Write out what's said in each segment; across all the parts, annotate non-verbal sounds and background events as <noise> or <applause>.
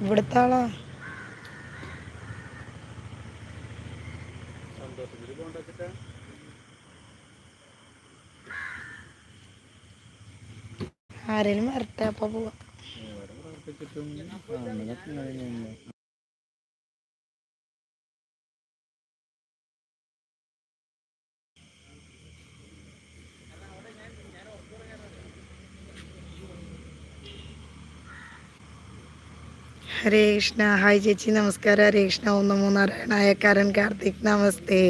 ഇവിടുത്തെ ആളാ. ആരേലും വരട്ടെ അപ്പൊ പോവാ. ഹരേ കൃഷ്ണ. ഹായ് ചേച്ചി നമസ്കാരം. ഹരേ കൃഷ്ണ. ഒന്ന് മൂന്നാറായണായ കരൺ കാർത്തിക് നമസ്തേ.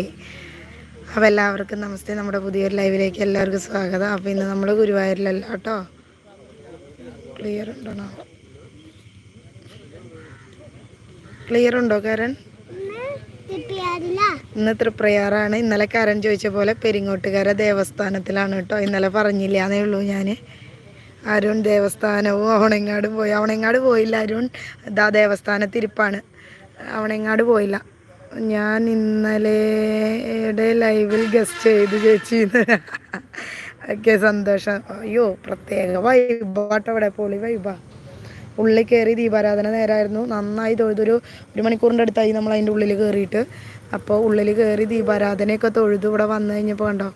അപ്പോൾ എല്ലാവർക്കും നമസ്തേ. നമ്മുടെ പുതിയൊരു ലൈവിലേക്ക് എല്ലാവർക്കും സ്വാഗതം. അപ്പോൾ ഇന്ന് നമ്മൾ ഗുരുവായൂരിലല്ല കേട്ടോ. ക്ലിയർ ഉണ്ടോ ക്ലിയർ ഉണ്ടോ കരൺ ഇന്ന് തൃപ്രയാറാണ്. ഇന്നലെ കരൺ ചോദിച്ച പോലെ പെരിങ്ങോട്ടുകര ദേവസ്ഥാനത്തിലാണ് കേട്ടോ. ഇന്നലെ പറഞ്ഞില്ല ഉള്ളൂ ഞാൻ അരുൺ ദേവസ്ഥാനവും അവണങ്ങാട് പോയി. അവണങ്ങാട് പോയില്ല അരുൺ. ഇതാ ദേവസ്ഥാനത്തിരിപ്പാണ്. അവണങ്ങാട് പോയില്ല. ഞാൻ ഇന്നലെയുടെ ലൈവിൽ ഗസ്റ്റ് ചെയ്ത് ചേച്ചി ഒക്കെ സന്തോഷം. അയ്യോ പ്രത്യേക വൈബാട്ടോ അവിടെ പൊളി വൈബാ ഉള്ളിൽ കയറി ദീപാരാധന നേരമായിരുന്നു നന്നായി തൊഴുതൊരു ഒരു മണിക്കൂറിന്റെ അടുത്തായി നമ്മൾ അതിന്റെ ഉള്ളിൽ കയറിയിട്ട് അപ്പോൾ ഉള്ളിൽ കയറി ദീപാരാധനയൊക്കെ തൊഴുതു ഇവിടെ വന്നു കഴിഞ്ഞപ്പോൾ കണ്ടോ?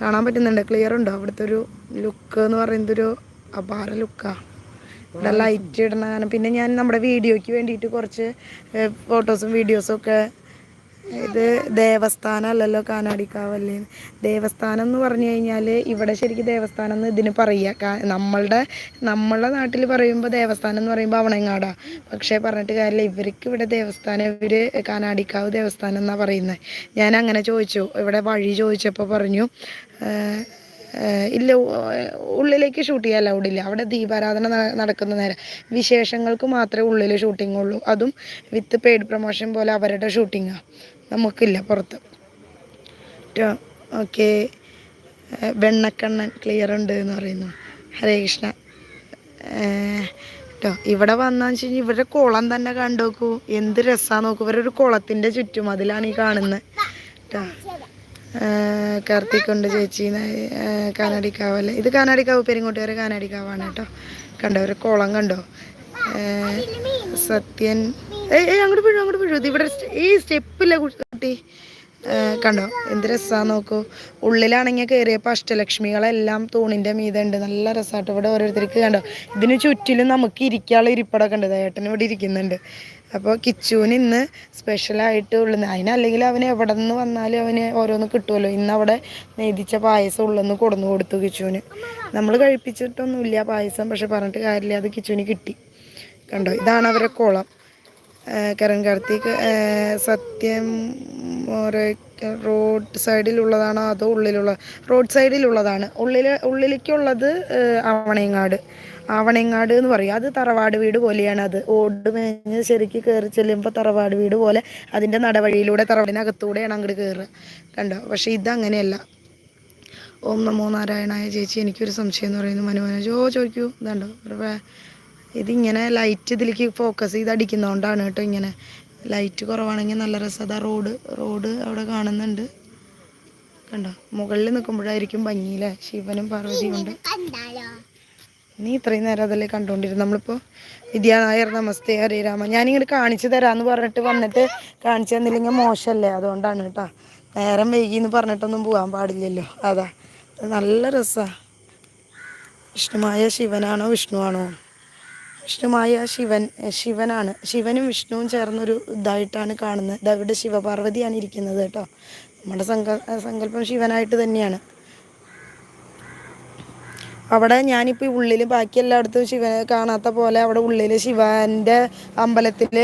കാണാൻ പറ്റുന്നുണ്ട്. ക്ലിയർ ഉണ്ടോ? അവിടുത്തെ ഒരു ലുക്ക് എന്ന് പറയുന്നത് ഒരു അപാര ലുക്ക. ഇവിടെ ലൈറ്റ് ഇടണ പിന്നെ ഞാൻ നമ്മുടെ വീഡിയോയ്ക്ക് വേണ്ടിയിട്ട് കുറച്ച് ഫോട്ടോസും വീഡിയോസും ഒക്കെ ഇത് ദേവസ്ഥാനം അല്ലല്ലോ കാനാടിക്കാവല്ലേ ദേവസ്ഥാനം എന്ന് പറഞ്ഞു കഴിഞ്ഞാൽ ഇവിടെ ശരിക്കും ദേവസ്ഥാനം എന്ന് ഇതിന് പറയുക നമ്മളുടെ നമ്മളുടെ നാട്ടിൽ പറയുമ്പോൾ ദേവസ്ഥാനം എന്ന് പറയുമ്പോൾ അവണങ്ങാടാ. പക്ഷേ പറഞ്ഞിട്ട് കാര്യമില്ല ഇവർക്ക് ഇവിടെ ദേവസ്ഥാനം ഇവർ കാനാടിക്കാവ് ദേവസ്ഥാനം എന്നാണ് പറയുന്നത് ഞാൻ അങ്ങനെ ചോദിച്ചു ഇവിടെ വഴി ചോദിച്ചപ്പോൾ പറഞ്ഞു ഇല്ല ഉള്ളിലേക്ക് ഷൂട്ട് ചെയ്യാൻ ഇല്ല. അവിടെ ദീപാരാധന നടക്കുന്ന നേരം വിശേഷങ്ങൾക്ക് മാത്രമേ ഉള്ളിൽ ഷൂട്ടിംഗ് ഉള്ളൂ. അതും വിത്ത് പെയ്ഡ് പ്രൊമോഷൻ പോലെ അവരുടെ ഷൂട്ടിങ്ങാണ് നമുക്കില്ല പുറത്ത്. ഓക്കെ വെണ്ണക്കണ്ണൻ ക്ലിയർ ഉണ്ട് എന്ന് പറയുന്നു. ഹരേ കൃഷ്ണ. കേട്ടോ ഇവിടെ വന്നാന്ന് വെച്ച് കഴിഞ്ഞാൽ ഇവരുടെ കുളം തന്നെ കണ്ടു നോക്കൂ എന്ത് രസമാണ് നോക്കൂ. ഇവരൊരു കുളത്തിന്റെ ചുറ്റും അതിലാണ് ഈ കാണുന്നത് കേട്ടോ കാർത്തിക് ഉണ്ട് ചേച്ചി കാനാടിക്കാവല്ലേ? ഇത് കാനാടിക്കാവ്? പെരിങ്ങോട്ടുകാരെ കാനാടിക്കാവാണ് കേട്ടോ. കണ്ടോ ഒരു കുളം കണ്ടോ? സത്യൻ. ഏയ് അങ്ങോട്ട് വീഴും അങ്ങോട്ട് വീഴും. ഇവിടെ ഈ സ്റ്റെപ്പില്ല കുട്ടി. കണ്ടോ എന്ത് രസമാണ് നോക്കൂ. ഉള്ളിലാണെങ്കിൽ കയറിയപ്പോൾ അഷ്ടലക്ഷ്മികളെല്ലാം തൂണിന്റെ മീതെ ഉണ്ട്. നല്ല രസമായിട്ട് ഇവിടെ ഓരോരുത്തർക്ക് കണ്ടോ. ഇതിന് ചുറ്റിലും നമുക്ക് ഇരിക്കാനുള്ള ഇരിപ്പടൊക്കെ ഉണ്ട്. ഏട്ടൻ ഇവിടെ ഇരിക്കുന്നുണ്ട്. അപ്പോൾ കിച്ചുവിന് ഇന്ന് സ്പെഷ്യലായിട്ട് ഉള്ളത് അതിനല്ലെങ്കിൽ അവന് എവിടെ നിന്ന് വന്നാലും അവന് ഓരോന്ന് കിട്ടുമല്ലോ. ഇന്ന് അവിടെ നെയ്തിച്ച പായസം ഉള്ളെന്ന് കൊടുന്നു കൊടുത്തു കിച്ചുവിന്. നമ്മൾ കഴിപ്പിച്ചിട്ടൊന്നുമില്ല പായസം പക്ഷെ പറഞ്ഞിട്ട് കാര്യമില്ല. അത് കിച്ചുവിന് കിട്ടി. കണ്ടോ? ഇതാണ് അവരെ കുളം. കരൺ കാർത്തിക് സത്യം റോഡ് സൈഡിലുള്ളതാണോ അതോ ഉള്ളിലുള്ള? റോഡ് സൈഡിലുള്ളതാണ്. ഉള്ളിൽ ഉള്ളിലേക്കുള്ളത് ആവണയങ്ങാട് ആവണയങ്ങാട് എന്ന് പറയും. അത് തറവാട് വീട് പോലെയാണ് അത്. ഓട് മേഞ്ഞ് ശരിക്ക് കയറി ചെല്ലുമ്പോൾ തറവാട് വീട് പോലെ അതിന്റെ നടവഴിയിലൂടെ തറവാടിനകത്തൂടെയാണ് അങ്ങോട്ട് കയറുക കണ്ടോ? പക്ഷേ ഇതങ്ങനെയല്ല. ഓം നമോ നാരായണായ ചേച്ചി എനിക്കൊരു സംശയം എന്ന് പറയുന്നത് മനുമനോജ് ഓ ചോദിക്കൂ. ഇതുണ്ടോ? ഇതിങ്ങനെ ലൈറ്റ് ഇതിലേക്ക് ഫോക്കസ് ചെയ്ത് അടിക്കുന്നതുകൊണ്ടാണ് കേട്ടോ ഇങ്ങനെ. ലൈറ്റ് കുറവാണെങ്കിൽ നല്ല രസം. റോഡ് റോഡ് അവിടെ കാണുന്നുണ്ട്. കണ്ടോ? മുകളിൽ നിൽക്കുമ്പോഴായിരിക്കും ഭംഗിയില്ലേ? ശിവനും പാർവതിയും ഉണ്ട്. നീ ഇത്രയും നേരം അതല്ലേ കണ്ടുകൊണ്ടിരുന്നു നമ്മളിപ്പോൾ വിദ്യാ നായർ നമസ്തേ ഹരേ രാമ. ഞാനിങ്ങോട്ട് കാണിച്ചു തരാമെന്ന് പറഞ്ഞിട്ട് വന്നിട്ട് കാണിച്ചു തന്നില്ലെങ്കിൽ മോശമല്ലേ? അതുകൊണ്ടാണ് കേട്ടോ. നേരം വൈകി എന്ന് പറഞ്ഞിട്ടൊന്നും പോകാൻ പാടില്ലല്ലോ. അതാ. നല്ല രസമാണ് വിഷ്ണുമായ ശിവനാണോ വിഷ്ണുവാണോ? വിഷ്ണുമായ ശിവൻ ശിവനാണ്. ശിവനും വിഷ്ണുവും ചേർന്നൊരു ഇതായിട്ടാണ് കാണുന്നത്. ഇതവിടെ ശിവപാർവതിയാണ് ഇരിക്കുന്നത് കേട്ടോ. നമ്മുടെ സങ്ക സങ്കല്പം ശിവനായിട്ട് തന്നെയാണ്. അവിടെ ഞാനിപ്പോൾ ഉള്ളിൽ ബാക്കി എല്ലായിടത്തും ശിവനെ കാണാത്ത പോലെ അവിടെ ഉള്ളിൽ ശിവന്റെ അമ്പലത്തിൽ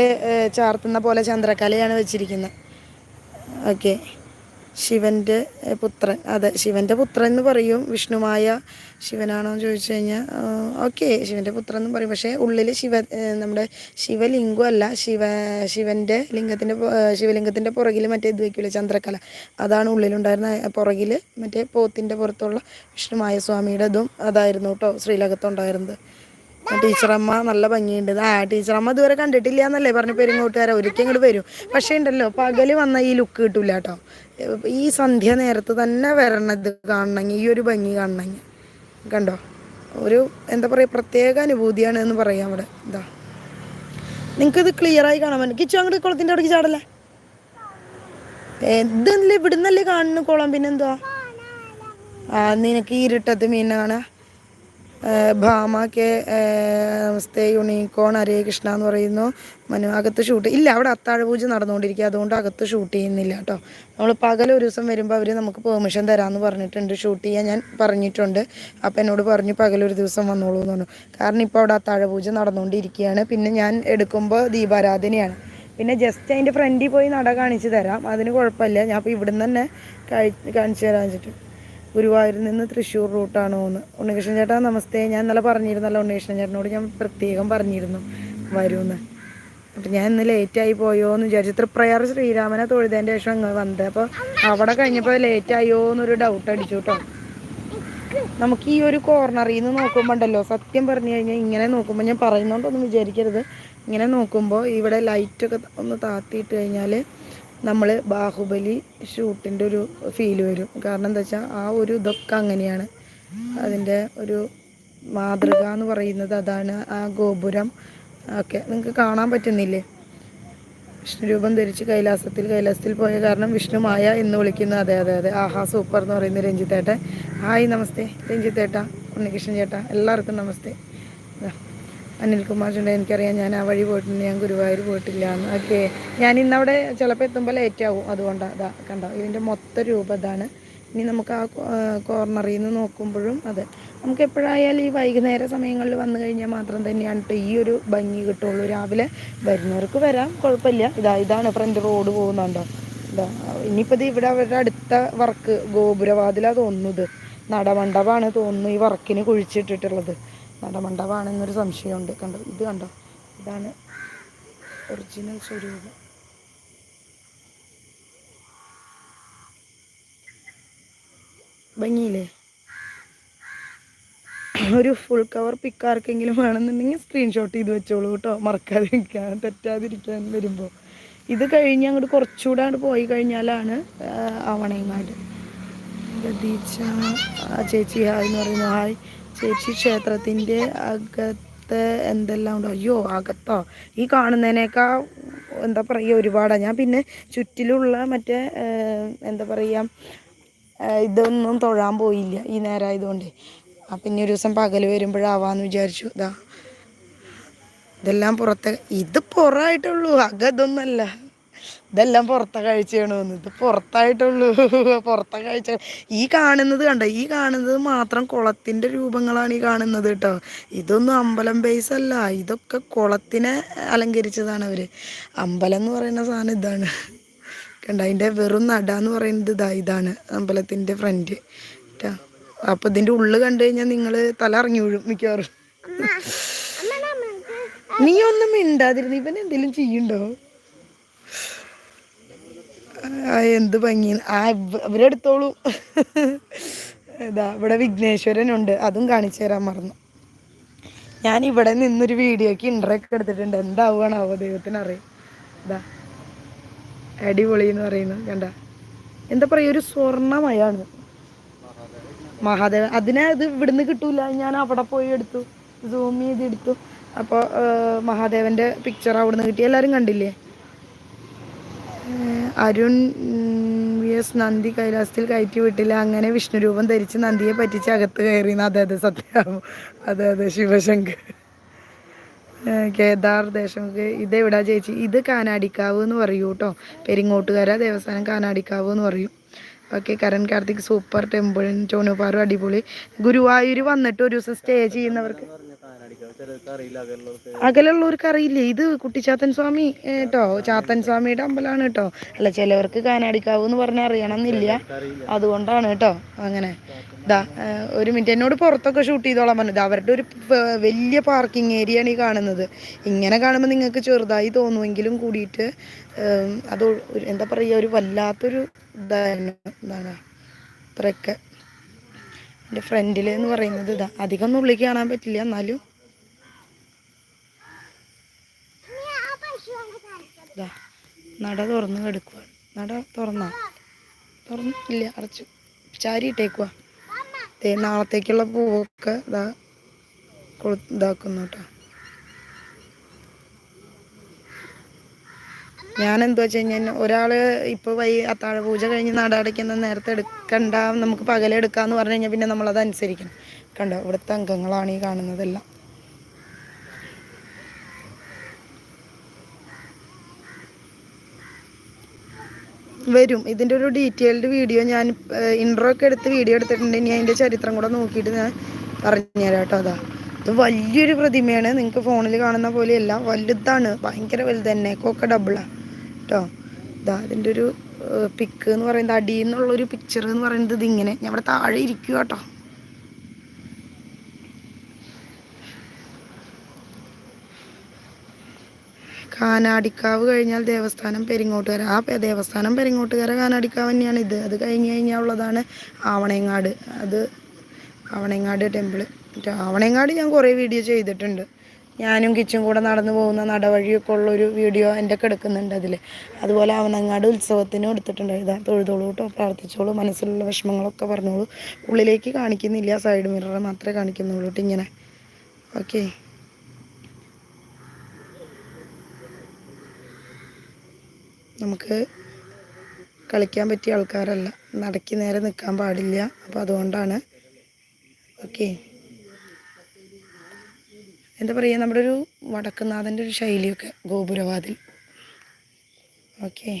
ചാർത്തുന്ന പോലെ ചന്ദ്രക്കലയാണ് വെച്ചിരിക്കുന്നത് ഓക്കെ. ശിവന്റെ പുത്രൻ. അതെ ശിവന്റെ പുത്രൻ എന്ന് പറയും. വിഷ്ണുമായ ശിവനാണോ എന്ന് ചോദിച്ചു കഴിഞ്ഞാൽ ഓക്കെ ശിവന്റെ പുത്രൻ എന്ന് പറയും. പക്ഷേ ഉള്ളിൽ ശിവ നമ്മുടെ നമ്മുടെ ശിവലിംഗമല്ല ശിവ ശിവന്റെ ലിംഗത്തിന്റെ ശിവലിംഗത്തിന്റെ പുറകിൽ മറ്റേ ഇത് വയ്ക്കില്ല ചന്ദ്രകല. അതാണ് ഉള്ളിലുണ്ടായിരുന്ന പുറകിൽ മറ്റേ പോത്തിന്റെ പുറത്തുള്ള വിഷ്ണുമായ സ്വാമിയുടെ ഇതും അതായിരുന്നു കേട്ടോ ശ്രീലകത്തുണ്ടായിരുന്നത്. ടീച്ചറമ്മ നല്ല ഭംഗിയുണ്ട്. ആ ടീച്ചറമ്മ ഇതുവരെ കണ്ടിട്ടില്ല എന്നല്ലേ പറഞ്ഞു പെരുങ്ങോട്ടുകാരെ. ഒരിക്കലും ഇങ്ങോട്ട് വരും. പക്ഷേ ഉണ്ടല്ലോ പകൽ വന്ന ഈ ലുക്ക് കിട്ടില്ല കേട്ടോ ഈ സന്ധ്യ നേരത്ത് തന്നെ വരണത് കാണണമെങ്കിൽ ഈ ഒരു ഭംഗി കാണണമെങ്കിൽ കണ്ടോ? ഒരു എന്താ പറയുക പ്രത്യേക അനുഭൂതിയാണ് എന്ന് പറയാം അവിടെ. ഇതാ. നിങ്ങൾക്കിത് ക്ലിയറായി കാണാൻ പറ്റും. കിച്ചു അങ്ങോട്ട് കുളത്തിന്റെ അവിടേക്ക് ചാടല്ലേ? ഇതല്ലേ ഇവിടുന്നല്ലേ കാണുന്നു കുളം പിന്നെന്തുവാ? ആ നിനക്ക് ഇരുട്ടത്ത് മീനാണ് ഭാമ കെ നമസ്തേ യുണീകോൺ ഹരേ കൃഷ്ണ എന്ന് പറയുന്നു. മനു അകത്ത് ഷൂട്ട് ഇല്ല അവിടെ അത്താഴ പൂജ നടന്നുകൊണ്ടിരിക്കുക. അതുകൊണ്ട് അകത്ത് ഷൂട്ട് ചെയ്യുന്നില്ല കേട്ടോ. നമ്മൾ പകൽ ഒരു ദിവസം വരുമ്പോൾ അവർ നമുക്ക് പെർമിഷൻ തരാമെന്ന് പറഞ്ഞിട്ടുണ്ട്. ഷൂട്ട് ചെയ്യാൻ ഞാൻ പറഞ്ഞിട്ടുണ്ട്. അപ്പം എന്നോട് പറഞ്ഞു പകൽ ഒരു ദിവസം വന്നോളൂ എന്ന് പറഞ്ഞു. കാരണം ഇപ്പോൾ അവിടെ അത്താഴ പൂജ നടന്നുകൊണ്ടിരിക്കുകയാണ്. പിന്നെ ഞാൻ എടുക്കുമ്പോൾ ദീപാരാധനയാണ്. പിന്നെ ജസ്റ്റ് അതിന്റെ ഫ്രണ്ടിൽ പോയി നട കാണിച്ചു തരാം. അതിന് കുഴപ്പമില്ല. ഞാൻ അപ്പോൾ ഇവിടുന്ന് തന്നെ കഴി കാണിച്ചു തരാൻ വെച്ചിട്ട്. ഗുരുവായൂരിൽ നിന്ന് തൃശ്ശൂർ റൂട്ടാണോ എന്ന്. ഉണ്ണികൃഷ്ണൻ ചേട്ടാ നമസ്തേ. ഞാൻ ഇന്നലെ പറഞ്ഞിരുന്നല്ലോ ഉണ്ണികൃഷ്ണൻ ചേട്ടനോട്. ഞാൻ പ്രത്യേകം പറഞ്ഞിരുന്നു വരുമെന്ന്. അപ്പം ഞാൻ ഇന്ന് ലേറ്റായി പോയോ എന്ന് വിചാരിച്ചു. തൃപ്രയാർ ശ്രീരാമനെ തൊഴുതേന്റെ ശേഷം അങ്ങ് വന്നത്. അപ്പോൾ അവിടെ കഴിഞ്ഞപ്പോൾ ലേറ്റായോ എന്നൊരു ഡൗട്ട് അടിച്ചു കേട്ടോ നമുക്ക് ഈ ഒരു കോർണറിൽ നിന്ന് നോക്കുമ്പോൾ ഉണ്ടല്ലോ സത്യം പറഞ്ഞു കഴിഞ്ഞാൽ ഇങ്ങനെ നോക്കുമ്പോൾ ഞാൻ പറയുന്നതുകൊണ്ടൊന്നും വിചാരിക്കരുത്. ഇങ്ങനെ നോക്കുമ്പോൾ ഇവിടെ ലൈറ്റൊക്കെ ഒന്ന് താത്തിയിട്ട് കഴിഞ്ഞാൽ നമ്മൾ ബാഹുബലി ഷൂട്ടിന്റെ ഒരു ഫീൽ വരും. കാരണം എന്താ വെച്ചാൽ ആ ഒരു ഇതൊക്കെ അങ്ങനെയാണ്. അതിന്റെ ഒരു മാതൃക എന്ന് പറയുന്നത് അതാണ് ആ ഗോപുരം. ഒക്കെ നിങ്ങൾക്ക് കാണാൻ പറ്റുന്നില്ലേ? വിഷ്ണുരൂപം ധരിച്ച് കൈലാസത്തിൽ കൈലാസത്തിൽ പോയ കാരണം വിഷ്ണുമായ എന്ന് വിളിക്കുന്ന അതെ അതെ അതെ. ആഹാ സൂപ്പർ എന്ന് പറയുന്ന രഞ്ജിത്തേട്ടൻ. ഹായ് നമസ്തേ. രഞ്ജിത്തേട്ട ഉണ്ണികൃഷ്ണൻ ചേട്ടാ എല്ലാവർക്കും നമസ്തേ. അനിൽകുമാർ ചുണ്ട എനിക്കറിയാം ഞാൻ ആ വഴി പോയിട്ടുണ്ട് ഞാൻ ഗുരുവായൂർ പോയിട്ടില്ല എന്ന്. ഓക്കെ. ഞാൻ ഇന്നവിടെ ചിലപ്പോൾ എത്തുമ്പോൾ ലേറ്റ് ആവും. അതുകൊണ്ടാണ് അതാ കണ്ടോ? ഇതിന്റെ മൊത്ത രൂപം ഇതാണ്. ഇനി നമുക്ക് ആ കോർണറിൽ നിന്ന് നോക്കുമ്പോഴും അതെ. നമുക്ക് എപ്പോഴായാലും ഈ വൈകുന്നേര സമയങ്ങളിൽ വന്നു കഴിഞ്ഞാൽ മാത്രം തന്നെയാണ് ട്ടോ ഈ ഒരു ഭംഗി കിട്ടുള്ളൂ. രാവിലെ വരുന്നവർക്ക് വരാം കുഴപ്പമില്ല. ഇതാ ഇതാണ് ഫ്രണ്ട് റോഡ് പോകുന്നുണ്ടോ? ഇതാ ഇനിയിപ്പോൾ ഇത് ഇവിടെ അവരുടെ അടുത്ത വർക്ക് ഗോപുരവാതിലാണ് തോന്നുന്നത്. നടമണ്ഡപമാണ് തോന്നുന്നു ഈ വർക്കിന് കുഴിച്ചിട്ടിട്ടുള്ളത്. നടമണ്ഡപമാണെന്നൊരു സംശയമുണ്ട്. കണ്ടോ? ഇത് കണ്ടോ? ഇതാണ് ഒറിജിനൽ സ്വരൂപം. ഭംഗിയില്ലേ? ഒരു ഫുൾ കവർ പിക്ക് ആർക്കെങ്കിലും വേണമെന്നുണ്ടെങ്കിൽ സ്ക്രീൻഷോട്ട് ചെയ്ത് വെച്ചോളൂ കേട്ടോ. മറക്കാതിരിക്കാൻ തെറ്റാതിരിക്കാൻ വരുമ്പോൾ. ഇത് കഴിഞ്ഞ് അങ്ങോട്ട് കുറച്ചുകൂടെ അങ്ങോട്ട് പോയി കഴിഞ്ഞാലാണ് ആവണേമാർ ചേച്ചി ഹായ് എന്ന് പറയുന്നു. ഹായ്. ചേച്ചി ക്ഷേത്രത്തിന്റെ അകത്ത് എന്തെല്ലാം ഉണ്ടോ? അയ്യോ അകത്തോ? ഈ കാണുന്നതിനേക്കാൾ എന്താ പറയുക ഒരുപാടാണ് ഞാൻ പിന്നെ ചുറ്റിലുള്ള മറ്റേ എന്താ പറയുക ഇതൊന്നും തൊഴാൻ പോയില്ല ഈ നേരമായതുകൊണ്ട് അപ്പം പിന്നെ ഒരു ദിവസം പകൽ വരുമ്പോഴാവാന്ന് വിചാരിച്ചു. ഇതാ ഇതെല്ലാം പുറത്തെ ഇത് പുറമായിട്ടുള്ളൂ അക ഇതൊന്നല്ല ഇതെല്ലാം പുറത്തെ കാഴ്ചയാണ് ഇത് പുറത്തായിട്ടുള്ളൂ. <laughs> പുറത്തെ കാഴ്ച. ഈ കാണുന്നത് കണ്ടോ? ഈ കാണുന്നത് മാത്രം കുളത്തിന്റെ രൂപങ്ങളാണ് ഈ കാണുന്നത് കേട്ടോ. ഇതൊന്നും അമ്പലം ബേസ് അല്ല. ഇതൊക്കെ കുളത്തിനെ അലങ്കരിച്ചതാണ് അവർ അമ്പലം എന്ന് പറയുന്ന സാധനം ഇതാണ്. കണ്ട? അതിന്റെ വെറും നട എന്ന് പറയുന്നത് ഇതാ ഇതാണ് അമ്പലത്തിന്റെ ഫ്രണ്ട് കേട്ടോ അപ്പോൾ ഇതിന്റെ ഉള്ളു കണ്ടു കഴിഞ്ഞാൽ നിങ്ങൾ തല ഇറങ്ങി വീഴും മിക്കവാറും. നീ ഒന്നും മിണ്ടാതിരുന്നു. ഇവൻ എന്തെങ്കിലും ചെയ്യണ്ടോ എന്ത് ഭംഗി. ആ ഇവ- ഇവരെടുത്തോളൂ. ഇതാ ഇവിടെ വിഘ്നേശ്വരനുണ്ട്. അതും കാണിച്ചു തരാൻ മറന്നു. ഞാൻ ഇവിടെ നിന്നൊരു വീഡിയോക്ക് ഇൻട്രൊക്കെ എടുത്തിട്ടുണ്ട്. എന്താവുകയാണാവോ ദൈവത്തിനറിയാം. ഇതാ അടിപൊളി എന്ന് പറയുന്നു കണ്ട. എന്താ പറയുക ഒരു സ്വർണമയാണ്. മഹാദേവൻ. അതിനെ അത് ഇവിടുന്ന് കിട്ടൂല. ഞാൻ അവിടെ പോയി എടുത്തു. സൂം ചെയ്ത് എടുത്തു അപ്പോൾ മഹാദേവന്റെ പിക്ചർ അവിടുന്ന് കിട്ടി. എല്ലാവരും കണ്ടില്ലേ? അരുൺ വി എസ് നന്ദി കൈലാസത്തിൽ കയറ്റി വിട്ടില്ല. അങ്ങനെ വിഷ്ണുരൂപം ധരിച്ച് നന്ദിയെ പറ്റിച്ച് അകത്ത് കയറി അതെ അതെ സത്യാവും അതെ അതെ ശിവശങ്കർ. കേദാർ ദേശമുഖ് ഇതെവിടാ ചേച്ചി? ഇത് കാനാടിക്കാവ് എന്ന് പറയൂ കേട്ടോ. പെരിങ്ങോട്ടുകാര ദേവസ്ഥാനം കാനാടിക്കാവ് എന്ന് പറയും. Okay Karan Karthik super temple ചോണുപാറും അടിപൊളി. ഗുരുവായൂർ വന്നിട്ട് ഒരു ദിവസം സ്റ്റേ ചെയ്യുന്നവർക്ക് അകലുള്ളവർക്ക്. അറിയില്ലേ? ഇത് കുട്ടിച്ചാത്തൻ സ്വാമി കേട്ടോ ചാത്തൻ സ്വാമിയുടെ അമ്പലമാണ് കേട്ടോ അല്ല ചിലവർക്ക് കാനാടിക്കാവ് എന്ന് പറഞ്ഞാൽ അറിയണം എന്നില്ല അതുകൊണ്ടാണ് കേട്ടോ അങ്ങനെ. ഇതാ ഒരു മിനിറ്റ് എന്നോട് പുറത്തൊക്കെ ഷൂട്ട് ചെയ്തോളാൻ പറഞ്ഞത് അവരുടെ ഒരു വലിയ പാർക്കിംഗ് ഏരിയ ആണ് ഈ കാണുന്നത്. ഇങ്ങനെ കാണുമ്പോൾ നിങ്ങൾക്ക് ചെറുതായി തോന്നുമെങ്കിലും കൂടിയിട്ട് അത് എന്താ പറയുക ഒരു വല്ലാത്തൊരു ഇതാണ് എന്താണ് അത്രയൊക്കെ. എന്റെ ഫ്രണ്ടിൽ എന്ന് പറയുന്നത് ഇതാ. അധികം ഒന്നും ഉള്ളിലേക്ക് കാണാൻ പറ്റില്ല. എന്നാലും നട തുറന്ന് കിടക്കുക നട തുറന്ന? തുറന്നില്ല അടച്ചു. ചാരി ഇട്ടേക്കുക നാളത്തേക്കുള്ള പൂവൊക്കെ ഇതാ കൊളു ഇതാക്കുന്നു കേട്ടോ. ഞാൻ എന്താ വെച്ച് കഴിഞ്ഞാൽ ഒരാൾ ഇപ്പോൾ വൈ അത്താഴ പൂജ കഴിഞ്ഞ് നടടയ്ക്കുന്ന നേരത്തെ എടുക്കണ്ട നമുക്ക് പകലെടുക്കാന്ന് പറഞ്ഞു കഴിഞ്ഞാൽ പിന്നെ നമ്മളത് അനുസരിക്കണം കണ്ടോ ഇവിടുത്തെ അംഗങ്ങളാണ് ഈ കാണുന്നതെല്ലാം. വരും. ഇതിന്റെ ഒരു ഡീറ്റെയിൽഡ് വീഡിയോ ഞാൻ ഇൻട്രോ ഒക്കെ എടുത്ത് വീഡിയോ എടുത്തിട്ടുണ്ട്. ഇനി അതിന്റെ ചരിത്രം കൂടെ നോക്കിയിട്ട് ഞാൻ പറഞ്ഞുതരാം കേട്ടോ അതാ. ഇത് വലിയൊരു പ്രതിമയാണ്. നിങ്ങൾക്ക് ഫോണിൽ കാണുന്ന പോലെയല്ല. വലുതാണ്. ഭയങ്കര വലുത് ഒക്കെ ഡബിളാണ് കേട്ടോ. ഇതാ അതിന്റെ ഒരു പിക്ക് എന്ന് പറയുന്നത് അടിയിൽ നിന്നുള്ളൊരു പിക്ചർ എന്ന് പറയുന്നത് ഇതിങ്ങനെ. ഞാൻ ഇവിടെ താഴെ ഇരിക്കുക കേട്ടോ. കാനാടിക്കാവ് കഴിഞ്ഞാൽ ദേവസ്ഥാനം പെരിങ്ങോട്ടുകര. ആ ദേവസ്ഥാനം പെരിങ്ങോട്ടുകര കാനാടിക്കാവ് തന്നെയാണ് ഇത്. അത് കഴിഞ്ഞ് കഴിഞ്ഞാൽ ഉള്ളതാണ് ആവണയങ്ങാട് അത് ആവണയങ്ങാട് ടെമ്പിൾ ആവണയങ്ങാട് ഞാൻ കുറേ വീഡിയോ ചെയ്തിട്ടുണ്ട്. ഞാനും കിച്ചും കൂടെ നടന്നു പോകുന്ന നടവഴിയൊക്കെ ഉള്ളൊരു വീഡിയോ എന്റെ ഒക്കെ എടുക്കുന്നുണ്ട് അതിൽ അതുപോലെ അവനങ്ങാട് ഉത്സവത്തിനും എടുത്തിട്ടുണ്ട്. ഇതാ തൊഴുതോളൂ കേട്ടോ പ്രാർത്ഥിച്ചോളൂ മനസ്സിലുള്ള വിഷമങ്ങളൊക്കെ പറഞ്ഞോളൂ. ഉള്ളിലേക്ക് കാണിക്കുന്നില്ല സൈഡ് മിറർ മാത്രമേ കാണിക്കുന്നുള്ളൂ കേട്ടോ ഇങ്ങനെ. ഓക്കേ നമുക്ക് കളിക്കാൻ പറ്റിയ ആൾക്കാരല്ല. നടക്കി നേരെ നിൽക്കാൻ പാടില്ല. അപ്പോൾ അതുകൊണ്ടാണ്. ഓക്കെ. എന്താ പറയുക നമ്മുടെ ഒരു വടക്കുന്നാഥന്റെ ഒരു ശൈലിയൊക്കെ ഗോപുരവാതിൽ. ഓക്കെ.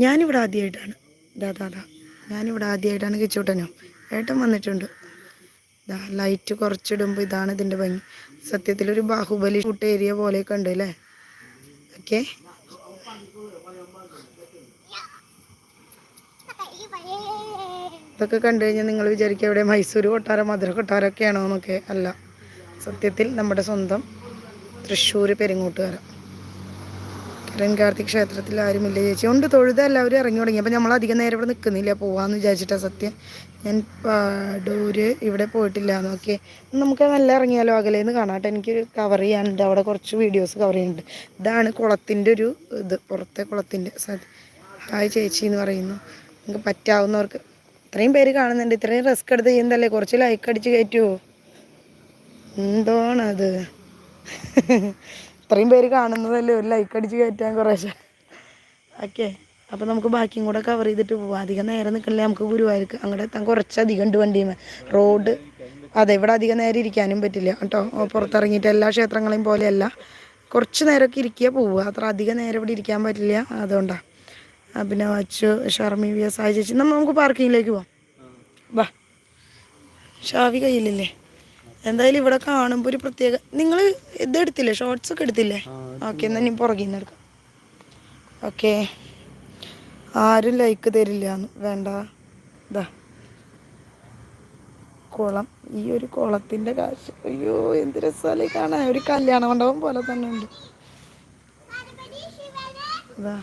ഞാനിവിടെ ആദ്യമായിട്ടാണ് ദാ ദാ ഞാനിവിടെ ആദ്യമായിട്ടാണ് കിച്ചൂട്ടനോ. ഏട്ടൻ വന്നിട്ടുണ്ട്. ദാ ലൈറ്റ് കുറച്ചിടുമ്പോൾ ഇതാണ് ഇതിന്റെ ഭംഗി. സത്യത്തിലൊരു ബാഹുബലി ഷൂട്ട് ഏരിയ പോലെയൊക്കെ ഉണ്ട് അല്ലേ? ഓക്കെ. ഇതൊക്കെ കണ്ടു കഴിഞ്ഞാൽ നിങ്ങൾ വിചാരിക്കുക ഇവിടെ മൈസൂർ കൊട്ടാരം മധുര കൊട്ടാരമൊക്കെയാണോ എന്നൊക്കെ. അല്ല സത്യത്തിൽ നമ്മുടെ സ്വന്തം തൃശ്ശൂർ പെരിങ്ങോട്ടുകാര. കിരൺ കാർത്തിക് ക്ഷേത്രത്തിൽ ആരുമില്ല ചേച്ചി. ഉണ്ട് തൊഴുത എല്ലാവരും ഇറങ്ങി തുടങ്ങി. അപ്പം നമ്മൾ അധികം നേരം ഇവിടെ നിൽക്കുന്നില്ല. പോവാന്ന് വിചാരിച്ചിട്ടാണ് സത്യം. ഞാൻ പാടൂര് ഇവിടെ പോയിട്ടില്ല. എന്നൊക്കെ നമുക്ക് നല്ല ഇറങ്ങിയാലോ അകലേന്ന് കാണാട്ടെ. എനിക്ക് കവർ ചെയ്യാനുണ്ട്. അവിടെ കുറച്ച് വീഡിയോസ് കവർ ചെയ്യുന്നുണ്ട് ഇതാണ് കുളത്തിന്റെ ഒരു ഇത്. പുറത്തെ കുളത്തിന്റെ ഹായ് ചേച്ചി എന്ന് പറയുന്നു. നിങ്ങൾക്ക് പറ്റാവുന്നവർക്ക് ഇത്രയും പേര് കാണുന്നുണ്ട്. ഇത്രയും റിസ്ക് എടുത്ത് ചെയ്യുന്നതല്ലേ? കുറച്ച് ലൈക്ക് അടിച്ച് കയറ്റുമോ എന്തോണത് ഇത്രയും പേര് കാണുന്നതല്ലേ? ഒരു ലൈക്ക് അടിച്ച് കയറ്റാൻ കുറേശ്ശെ ഓക്കെ. അപ്പോൾ നമുക്ക് ബാക്കിയും കൂടെ കവർ ചെയ്തിട്ട് പോവാം. അധികം നേരം നിൽക്കണില്ലേ. നമുക്ക് ഗുരുവായൂർക്ക് അങ്ങോട്ട് എത്താൻ കുറച്ചധികം ഉണ്ട് വണ്ടിയുമേ റോഡ് അതെ ഇവിടെ അധികം നേരം ഇരിക്കാനും പറ്റില്ല കേട്ടോ. പുറത്തിറങ്ങിയിട്ട് എല്ലാ ക്ഷേത്രങ്ങളെയും പോലെയല്ല. കുറച്ച് നേരമൊക്കെ ഇരിക്കുക പോവുക. അത്ര അധികം നേരം ഇവിടെ ഇരിക്കാൻ പറ്റില്ല. അതുകൊണ്ടാണ് അഭിനവ് അച്ചു ഷർമി വി എസ് ആയി ചേച്ചി. നമ്മൾ നമുക്ക് പാർക്കിങ്ങിലേക്ക് പോവാം. വാ. ഷാവി കയ്യിലില്ലേ? എന്തായാലും ഇവിടെ കാണുമ്പോൾ ഒരു പ്രത്യേക നിങ്ങൾ ഇത് എടുത്തില്ലേ? ഷോർട്സ് ഒക്കെ എടുത്തില്ലേ? ഓക്കെ എന്നാൽ ഇനി പുറകിൽ നിന്ന് എടുക്കാം. ഓക്കെ ആരും ലൈക്ക് തരില്ല വേണ്ട. ഇതാ കുളം. ഈ ഒരു കുളത്തിന്റെ കാശ്. അയ്യോ എന്ത് രസമല്ലേ കാണാൻ. ഒരു കല്യാണ മണ്ഡപം പോലെ തന്നെ ഉണ്ട്. ഇതാ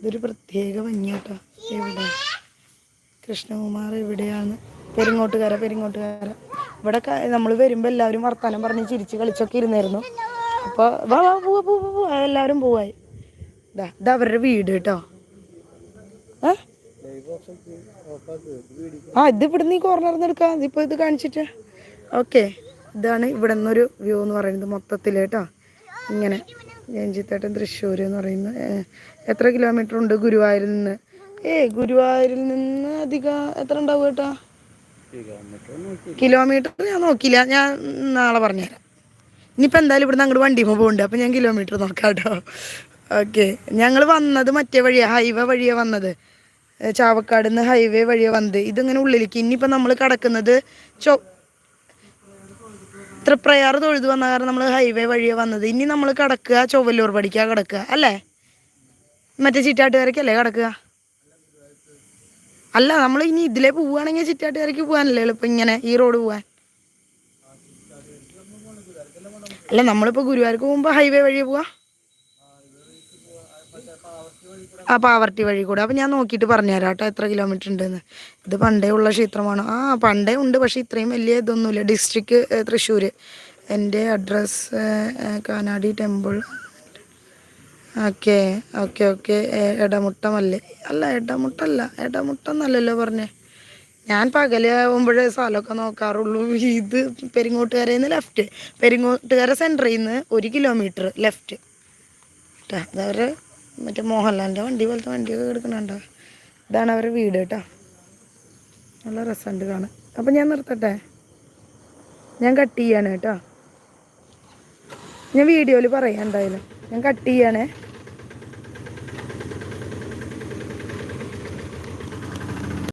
ഇതൊരു പ്രത്യേക ഭംഗിയാട്ടോ. എവിടെ? കൃഷ്ണകുമാർ എവിടെയാണ്? പെരിങ്ങോട്ടുകാര പെരിങ്ങോട്ടുകാര. ഇവിടെ നമ്മൾ വരുമ്പോൾ എല്ലാവരും വർത്താനം പറഞ്ഞ് ചിരിച്ച് കളിച്ചൊക്കെ ഇരുന്നായിരുന്നു. അപ്പോൾ വാ വാ എല്ലാവരും പോവായി. ഇതാ ഇത് അവരുടെ വീട് കേട്ടോ ആ ഇത് ഇവിടുന്ന് ഈ കോർണറിൽ എടുക്കാം. ഇതിപ്പോൾ ഇത് കാണിച്ചിട്ട്. ഓക്കെ. ഇതാണ് ഇവിടെ നിന്നൊരു വ്യൂ എന്ന് പറയുന്നത് മൊത്തത്തിൽ കേട്ടോ ഇങ്ങനെ രഞ്ജിത്തേട്ടൻ തൃശ്ശൂർ എന്ന് പറയുന്നത് ഏ, എത്ര കിലോമീറ്റർ ഉണ്ട് ഗുരുവായൂരിൽ നിന്ന്? ഏ ഗുരുവായൂരിൽ നിന്ന് അധികം എത്ര ഉണ്ടാവും കേട്ടോ കിലോമീറ്റർ ഞാൻ നോക്കില്ല ഞാൻ നാളെ പറഞ്ഞുതരാം. ഇനിയിപ്പോൾ എന്തായാലും ഇവിടുന്ന് അങ്ങോട്ട് വണ്ടിയുമ്പോൾ പോകുന്നുണ്ട് അപ്പം ഞാൻ കിലോമീറ്റർ നോക്കാം കേട്ടോ ഓക്കെ ഞങ്ങൾ വന്നത് മറ്റേ വഴിയാണ് ഹൈവേ വഴിയാണ് വന്നത്. ചാവക്കാട് നിന്ന് ഹൈവേ വഴിയാണ് വന്നത്. ഇതിങ്ങനെ ഉള്ളിലേക്ക്. ഇനിയിപ്പോൾ നമ്മൾ കിടക്കുന്നത് ചോ തൃപ്രയാർ തൊഴുതു വന്ന കാരണം നമ്മൾ ഹൈവേ വഴിയാണ് വന്നത്. ഇനി നമ്മൾ കിടക്കുക ചൊവ്വല്ലൂർ പഠിക്കുക കിടക്കുക. അല്ലേ? മറ്റേ ചിറ്റാട്ടുകാരക്കല്ലേ കിടക്കുക? അല്ല നമ്മൾ ഇനി ഇതിലേ പോവുകയാണെങ്കിൽ ചിറ്റാട്ടുകാരക്ക് പോകാനല്ലേ എളുപ്പം ഇങ്ങനെ ഈ റോഡ് പോകാൻ അല്ല നമ്മളിപ്പോൾ ഗുരുവായൂർക്ക് പോകുമ്പോൾ ഹൈവേ വഴി പോവാ? ആ പാവർട്ടി വഴി കൂടെ. അപ്പം ഞാൻ നോക്കിയിട്ട് പറഞ്ഞുതരാം കേട്ടോ എത്ര കിലോമീറ്റർ ഉണ്ടെന്ന്. ഇത് പണ്ടേ ഉള്ള ക്ഷേത്രമാണ്. ആ പണ്ടേ ഉണ്ട് പക്ഷേ ഇത്രയും വലിയ ഇതൊന്നുമില്ല. ഡിസ്ട്രിക്ട് തൃശ്ശൂർ എന്റെ address Kanadi temple okay okay okay. എടമുട്ടമല്ലേ അല്ല ഇടമുട്ടല്ല ഇടമുട്ടെന്നല്ലല്ലോ പറഞ്ഞേ. ഞാൻ പകലാവുമ്പോഴേ സ്ഥലമൊക്കെ നോക്കാറുള്ളൂ. ഇത് പെരിങ്ങോട്ടുകരയിൽ നിന്ന് ലെഫ്റ്റ് പെരിങ്ങോട്ടുകര സെന്ററിൽ നിന്ന് ഒരു കിലോമീറ്റർ ലെഫ്റ്റ് കേട്ടോ അതവർ മറ്റേ മോഹൻലാലിന്റെ വണ്ടി പോലത്തെ വണ്ടിയൊക്കെ കിടക്കണുണ്ടോ ഇതാണ് അവരുടെ വീട് കേട്ടോ നല്ല രസമുണ്ട് കാണാൻ. അപ്പം ഞാൻ നിർത്തട്ടെ? ഞാൻ കട്ട് ചെയ്യാണ് കേട്ടോ ഞാൻ വീഡിയോയിൽ പറയാം എന്തായാലും. ഞാൻ കട്ട് ചെയ്യണേ.